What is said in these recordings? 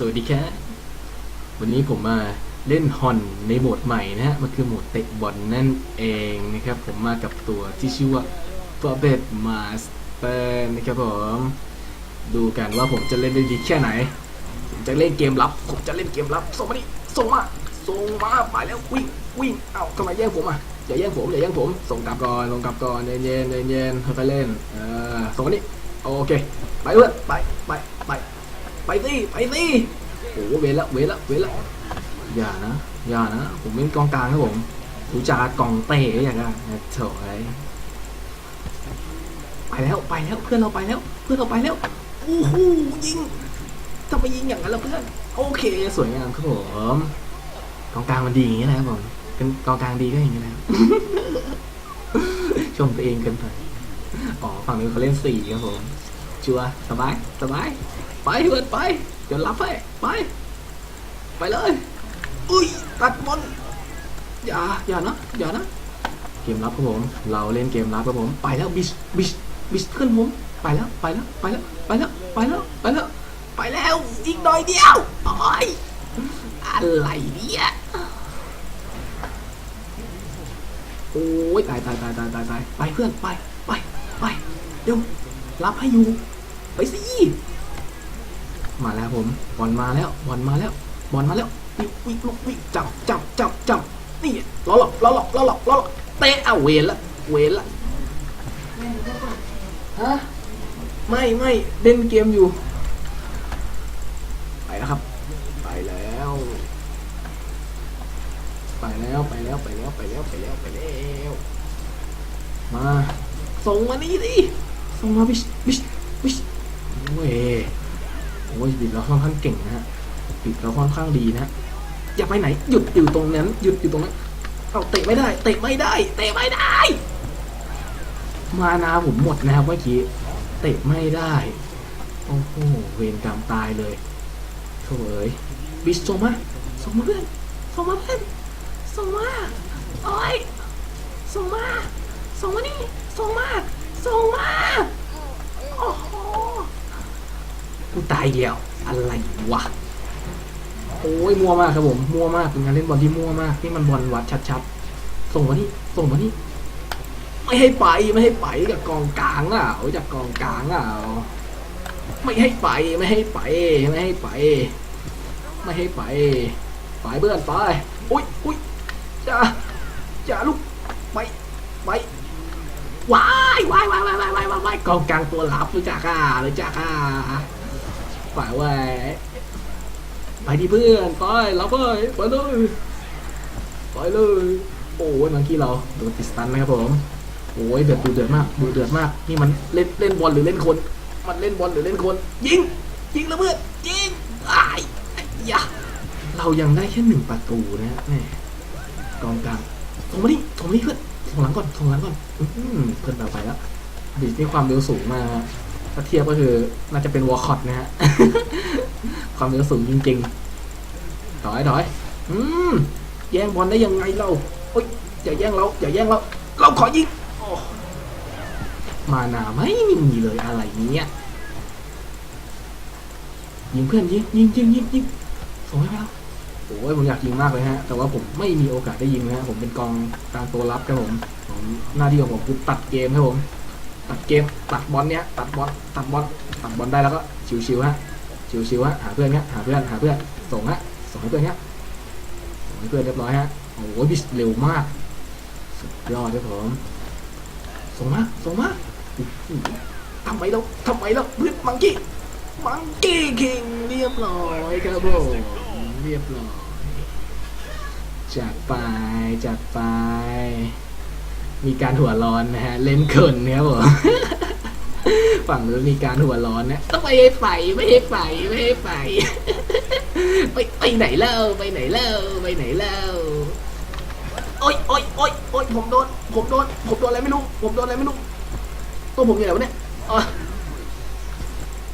สวัสดีครับวันนี้ผมมาเล่นฮอนในโหมดใหม่นะฮะ มันคือโหมดเตะบอลนั่นเองนะครับ ผมมากับตัวที่ชื่อว่า f o r b e t Master นะครับผม ดูกันว่าผมจะเล่นได้ดีแค่ไหน ผมจะเล่นเกมลับ ผมจะเล่นเกมลับ ส่งมาดิ ส่งมา ส่งมาไปแล้ววิ่งวิ่ง เอ้าทำไมแย่งผมอะ อย่าแย่งผม อย่าแย่งผม ส่งกลับก่อน ส่งกลับก่อนเย็นเย็นเย็นๆค่อยๆเล่น เออ ส่งมาดิ โอเค ไปเพื่อนไป ไป ไป ไปสิไปสิโอ้เวละเวละเวละอย่านะอย่านะผมเป็นกองกลางครับผมรู้จักกองเตะอย่างนั้นโถ่ไอ้ไปแล้วไปแล้วเพื่อนเราไปแล้ว เพื่อนเราไปแล้วโอ้โหยิงทำไมยิงอย่างนั้นล่ะเพื่อนโอเค สวยงามครับผมกองกลางมันดีอย่างนี้แหละครับผมเป็นกองกลางดีก็อย่างนี้แหละชมตัวเองเกินไปอ๋อฝั่งนู้นเขาเล่นสี่ครับผมชัวสบายสบาย ไปเพื่อนไปเดี๋ยวรับให้ไป ไปเลย อุ้ยตัดบอลอย่าอย่านะอย่านะ เกมรับครับผม เราเล่นเกมรับครับผม ไปแล้วบิชบิชบิชเพื่อนผมไปแล้วไปแล้วไปแล้วไปแล้วไปแล้วไปแล้วไปแล้วยิงหน่อยเดียวโอ้ยอะไรเนี่ยโอ้ยตายตายตายตายตายตายไปเพื่อนไปไปไปเดี๋ยวรับให้อยู่ไปสิ มาแล้วผมบอลมาแล้วบอลมาแล้วบอลมาแล้ววิ่งวิ่งลุกวิ่งจับจับจับจับนี่ล้อหลอกล้อหลอกล้อหลอกล้อหลอกเตะเอาเวรละเวรละฮะไม่ไม่เล่นเกมอยู่ ไปแล้วครับ ไปแล้ว ไปแล้วไปแล้วไปแล้วไปแล้วไปแล้วไปแล้วมาส่งมานี่ดิส่งมาบิชบิชบิชโอ้ย โอ้ยบิดเราค่อนข้างเก่งนะฮะบิดเราค่อนข้างดีนะฮะอย่าไปไหน หยุดอยู่ตรงนั้น หยุดอยู่ตรงนั้นเอาเตะไม่ได้ เตะไม่ได้ เตะไม่ได้ มานาผมหมดนะครับเมื่อกี้ เตะไม่ได้ โอ้โห เวรกรรมตายเลยโถเอ้ยบิสส่งมาส่งมาเพื่อนส่งมาเพื่อนส่งมาโอ้ยส่งมาส่งมานี่ส่งมาส่งมาโอ้โห ตายแล้วอะไรวะโอ้ยมั่วมากครับผมมั่วมากเป็นการเล่นบอลที่มั่วมากนี่มันบอลวัดชัดๆ ส่งมาที่ส่งมาที่ไม่ให้ไปไม่ให้ไปจากกองกลางอะโอ้ยจากกองกลางอะไม่ให้ไปไม่ให้ไปไม่ให้ไป ไม่ให้ไปไปเบื่อไปอุ้ยอุ้ยจะจะลุกไปไปวายวายวายวายวายวายายกองกลางตัวหลับรู้จักอะรู้จักอะ ฝ่ายไว้ไปดิเพื่อนไปรับเลยไปเลยไปเลย โอ้ยเมื่อกี้เราโดนติดสตันนะครับผมโอ้ยเดือดดูเดือดมากดูเดือดมากนี่มันเล่นเล่นบอลหรือเล่นคน มันเล่นบอลหรือเล่นคน ยิงยิงแล้วเพื่อนยิงไอ้ายยะเรายังได้แค่หนึ่งประตูนะฮะแม่กองกลางส่งมาดิส่งมาดิเพื่อนส่งหลังก่อนส่งหลังก่อนอื้อหือเพื่อนเราไปแล้วดินี่ความเร็วสูงมา ถ้าเทียบก็คือน่าจะเป็นวอลคอตนะฮะ ความเร็วสูงจริงๆถอยถอยอืมแย่งบอลได้ยังไงเราโอ๊ยอย่าแย่งเราอย่าแย่งเรา เราขอยิงมานาไม่มีเลยอะไรเนี้ยยิงเพื่อนยิงยิงยิงยิงยิงส่งให้เราโอ้ยผมอยากยิงมากเลยฮะ แต่ว่าผมไม่มีโอกาสได้ยิงนะฮะผมเป็นกองกลางตัวรับครับผมผมหน้าที่ของผมคือตัดเกมครับผม ตัดเกมตัดบอลเนี้ยตัดบอลตัดบอลตัดบอลได้แล้วก็ชิวๆฮะชิวๆฮะหาเพื่อนเนี้ยหาเพื่อนหาเพื่อนส่งฮะส่งให้เพื่อนเนี้ยส่งให้เพื่อนเรียบร้อยฮะโอ้ยบิสเร็วมากสุดยอดครับผมส่งมาส่งมาทำไมเราทำไมเราเพื่อนมังกี้มังกี้คิงเรียบร้อยครับผมเรียบร้อยจัดไปจัดไป มีการหัวร้อนนะฮะ เล่นเขินครับผมฝั่งนู้นมีการหัวร้อนนะต้องไม่ให้ไปไม่ให้ไปไม่ให้ไปไปไปไหนเล่าไปไหนเล่าไปไหนเล่าโอ๊ยโอ๊ยโอ๊ยโอ๊ยผมโดนผมโดนผมโดนอะไรไม่รู้ผมโดนอะไรไม่รู้ตัวผมอยู่ไหนวะเนี่ย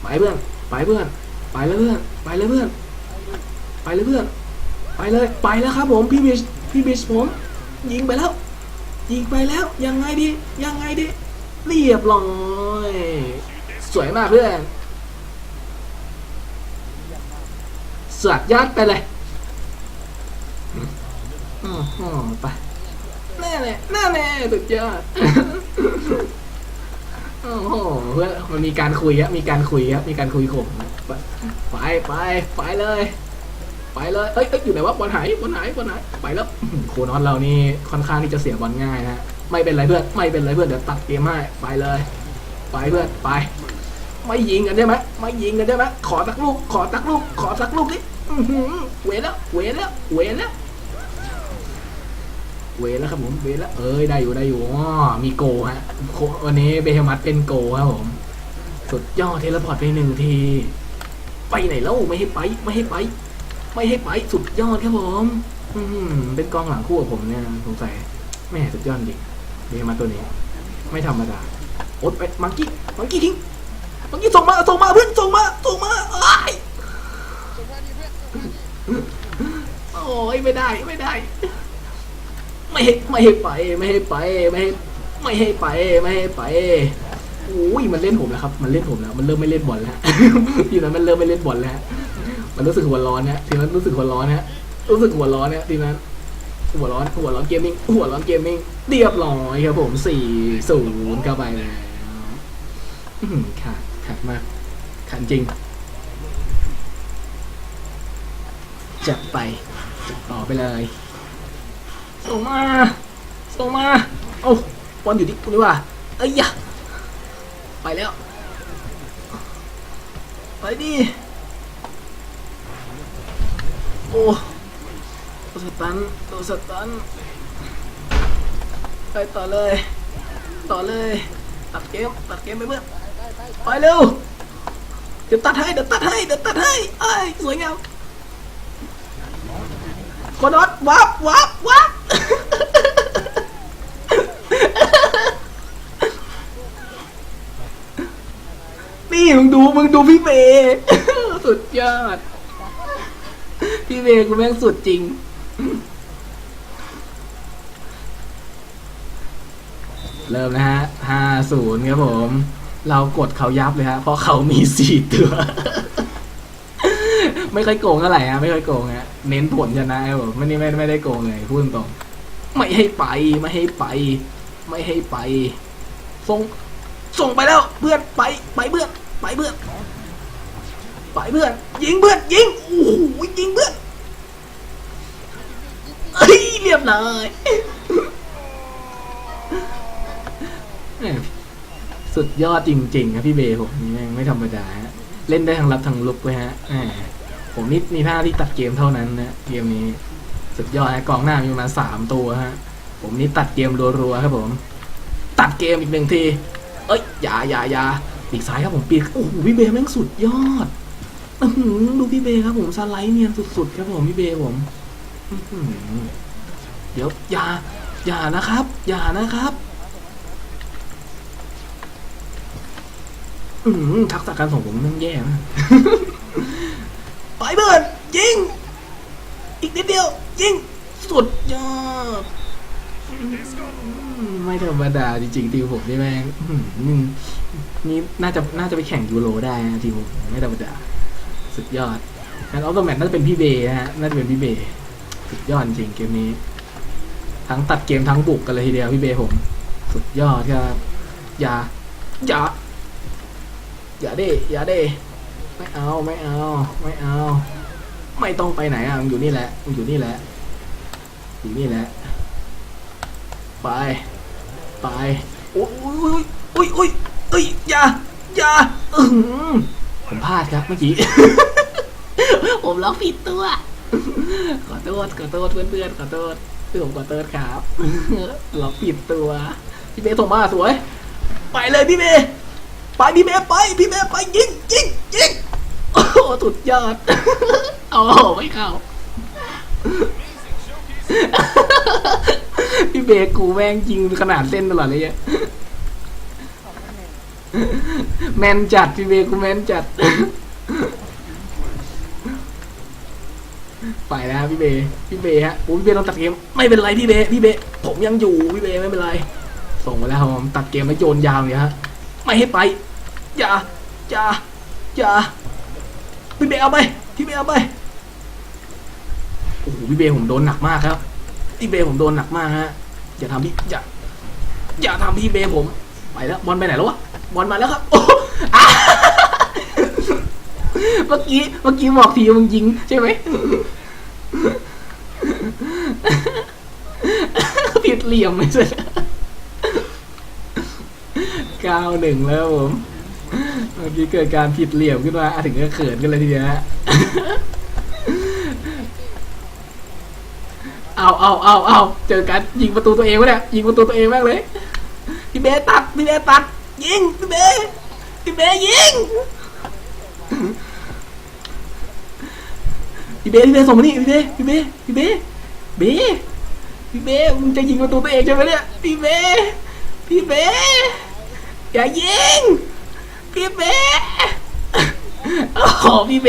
ไปเพื่อนไปเพื่อนไปเลยเพื่อนไปเลยเพื่อนไปเลยเพื่อนไปเลยไปแล้วครับผมพี่บิชพี่บิชผมยิงไปแล้ว ยิงไปแล้วยังไงดียังไงดีเรียบร้อยสวยมากเพื่อนสัตว์ยัดไปเลยอืมอืมไปแน่แน่แน่แน่สุดยอดโอ้โหเพื่อนมันมีการคุยครับมีการคุยครับมีการคุยข่มไปไปไปเลย ไปเลยเอ้ยเอ้ยอยู่ไหนวะบอลหายบอลหายบอลหายไปแล้วโคนอสเรานี่ค่อนข้างที่จะเสียบอลง่ายนะไม่เป็นไรเพื่อนไม่เป็นไรเพื่อนเดี๋ยวตัดเกมให้ไปเลย ไปเพื่อนไป ไม่ยิงกันได้ไหมไม่ยิงกันได้ไหมขอตักลูกขอตักลูกขอตักลูกดิอื้อหือเวแล้วเวแล้วเวแล้วเวแล้วครับผมเวแล้วเอ้ยได้อยู่ได้อยู่อ๋อมีโกฮะวันนี้เบฮมัตเป็นโกครับผมสุดยอดเทเลพอร์ตไปหนึ่งที ไปไหนแล้วไม่ให้ไปไม่ให้ไป ไม่ให้ไปสุดยอดครับผม อืมเป็นกองหลังคู่กับผมเนี่ยสงสัยแม่สุดยอดจริงเบมัตตัวนี้ ไม่ธรรมดาโอ๊ตไปมังกี้มังกี้ทิ้งมื่อกี้ส่งมาส่งมาเพื่อนส่งมาส่งมาอ้โอ้ยไม่ได้ไม่ได้ ไม่ให้ไม่ให้ไปไม่ให้ไปไม่ให้ไม่ให้ไปไม่ให้ไปโอ้ยมันเล่นผมแล้วครับ มันเล่นผมแล้ว มันเริ่มไม่เล่นบอลแล้วทีนั้นมันเริ่มไม่เล่นบอลแล้ว มันรู้สึกหัวร้อนเนี่ยทีนั้นรู้สึกหัวร้อนเนี่ยรู้สึกหัวร้อนเนี่ยทีนั้นหัวร้อนหัวร้อนเกมมิ่งหัวร้อนเกมมิ่งเรียบร้อยครับผมสี่ศูนย์เข้าไปแล้วอื้อหือขาดขาดมากขาดจริง จัดไปจัดต่อไปเลยส่งมาส่งมาโอ้บอลอยู่ที่กูนี่ว่าเอ้ยยะไปแล้ว ไปดิ โอ้ตัวสตันตัวสตันไปต่อเลย ต่อเลย ตัดเกม ตัดเกมไปเพื่อนไปเร็ว เดี๋ยวตัดให้ เดี๋ยวตัดให้ เดี๋ยวตัดให้ไอ้สวยงามโคนอตวับวับวับนี่มึงดู มึงดูพี่เมย์สุดยอด พี่เมย์กูแม่งสุดจริง เริ่มนะฮะห้าศูนย์ครับผม เรากดเขายับเลยฮะ เพราะเขามีสี่ตัว ไม่ค่อยโกงเท่าไหร่ฮะ ไม่ค่อยโกงฮะ เน้นผลชนะครับผมไม่ได้ไม่ไม่ได้โกงเลย พูดตรง ไม่ให้ไป ไม่ให้ไป ไม่ให้ไป ส่ง ส่งไปแล้ว เพื่อน ไป ไปเพื่อน ไปเพื่อน ไปเพื่อน ยิงเพื่อน ยิง โอ้โหยิงเพื่อน เอ้ยเรียบร้อยสุดยอดจริงๆครับพี่เบย์ผมนี่แม่งไม่ธรรมดาฮะเล่นได้ทั้งรับทั้งลุกเลยฮะผมนี่มีหน้าที่ตัดเกมเท่านั้นนะเกมนี้สุดยอดฮะกองหน้ามีมาสามตัวฮะผมนี่ตัดเกมรัวๆครับผม ตัดเกมอีกหนึ่งที เอ้ยอย่าอย่าอย่าปีกซ้ายครับผมปีกโอ้โหพี่เบย์แม่งสุดยอดอดูพี่เบย์ครับผมสไลด์เนียนสุดๆครับผมพี่เบย์ผม เดี๋ยวอย่าอย่านะครับ อย่านะครับอืมทักษะการส่งผมมันแย่มากไปเบิร์ดยิง อีกนิดเดียว ยิง สุดยอดอืมไม่ธรรมดาจริงๆทีมผมนี่แม่งอื้อหือนี่น่าจะน่าจะไปแข่งยูโรได้นะทีมผมไม่ธรรมดา สุดยอดแอนออฟเดอะแมตน่าจะเป็นพี่เบย์นะฮะน่าจะเป็นพี่เบย์ สุดยอดจริงเกมนี้ ทั้งตัดเกมทั้งบุกกันเลยทีเดียวพี่เบย์ผมสุดยอดครับอย่าอย่าอย่าเด้อย่าเด้ไม่เอาไม่เอา ไม่เอา ไม่ต้องไปไหนอะมึงอยู่นี่แหละมึงอยู่นี่แหละอยู่นี่แหละ ไป ไปโอ้ยโอ้ยโอ้ยโอ้ยเอ้ยอย่าอย่าอืออผมพลาดครับเมื่อกี้ ผมล็อกผิดตัว ขอโทษขอโทษเพื่อนๆขอโทษคือผมขอโทษครับล็อกผิดตัว พี่เบย์ส่งมาสวย ไปเลยพี่เบย์ไปพี่เมย์ไปพี่เมย์ไปยิงยิงยิงโอ้หสุดยอดโอ้ไม่เข้าพี่เบย์กูแม่งยิงขนาดเส้นตลอดเลยอะแมนจัดพี่เบย์กูแมนจัด ไปแล้วพี่เบย์พี่เบย์ฮะโอ้พี่เบย์ต้องตัดเกมไม่เป็นไรพี่เบย์พี่เบย์ผมยังอยู่พี่เบย์ไม่เป็นไร ส่งไปแล้วครับผมตัดเกมแล้วโยนยาวเนี่ยฮะไม่ให้ไปอย่าอย่าอย่าพี่เบย์เอาไปพี่เบย์เอาไปโอ้พี่เบย์ผมโดนหนักมากครับพี่เบย์ผมโดนหนักมากฮะอย่าทำพี่อย่าอย่าทำพี่เบย์ผมไปแล้วบอลไปไหนแล้ววะบอลมาแล้วครับ เมื่อกี้เมื่อกี้บอกทีมึงยิงใช่ไหมผิดเหลี่ยมไม่ใช่เก้าหนึ่งแล้วผมเมื่อกี้เกิดการผิดเหลี่ยมขึ้นมาถึงก็เขินกันเลยทีเดียวเอาเอาเอาเอาเจอกันยิงประตูตัวเองวะเนี่ยยิงประตูตัวเองมากเลยพี่เบตัดพี่เบตัดยิงพี่เบพี่เบยิง พี่เบพี่เบส่งมานี่พี่เบพี่เบพี่เบเบพี่เบมึงจะยิงประตูตัวเองใช่ไหมเนี่ยพี่เบพี่เบอย่ายิงพี่เบโอ้โหพี่เบ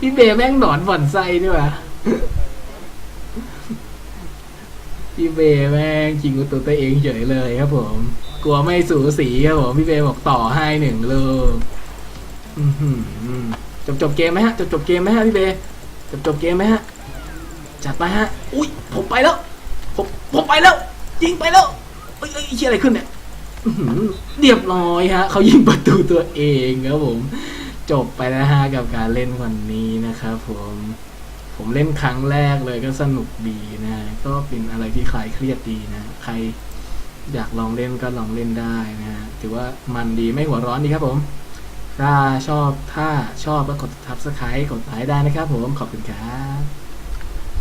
พี่เบแม่งหนอนบ่อนไส้ด้วยวะพี่เบแม่งยิงประตูตัวเองเฉยเลยครับผม กลัวไม่สูสีครับผมพี่เบบอกต่อให้หนึ่งลูกจบจบเกมไหมฮะจบจบเกมไหมฮะพี่เบ จบจบเกมไหมฮะ จัดไปฮะ อุ้ยผมไปแล้ว ผมผมไปแล้ว ยิงไปแล้วเอ้ยเอ้ยเชี่ยอะไรขึ้นเนี่ยอื้อหือเรียบร้อยฮะเขายิงประตูตัวเองครับผม จบไปแล้วฮะกับการเล่นวันนี้นะครับผม ผมเล่นครั้งแรกเลยก็สนุกดีนะ ก็เป็นอะไรที่คลายเครียดดีนะ ใครอยากลองเล่นก็ลองเล่นได้นะฮะถือว่ามันดีไม่หัวร้อนดีครับผม ถ้าชอบถ้าชอบก็กด subscribe กดไลค์ได้นะครับผมขอบคุณครับ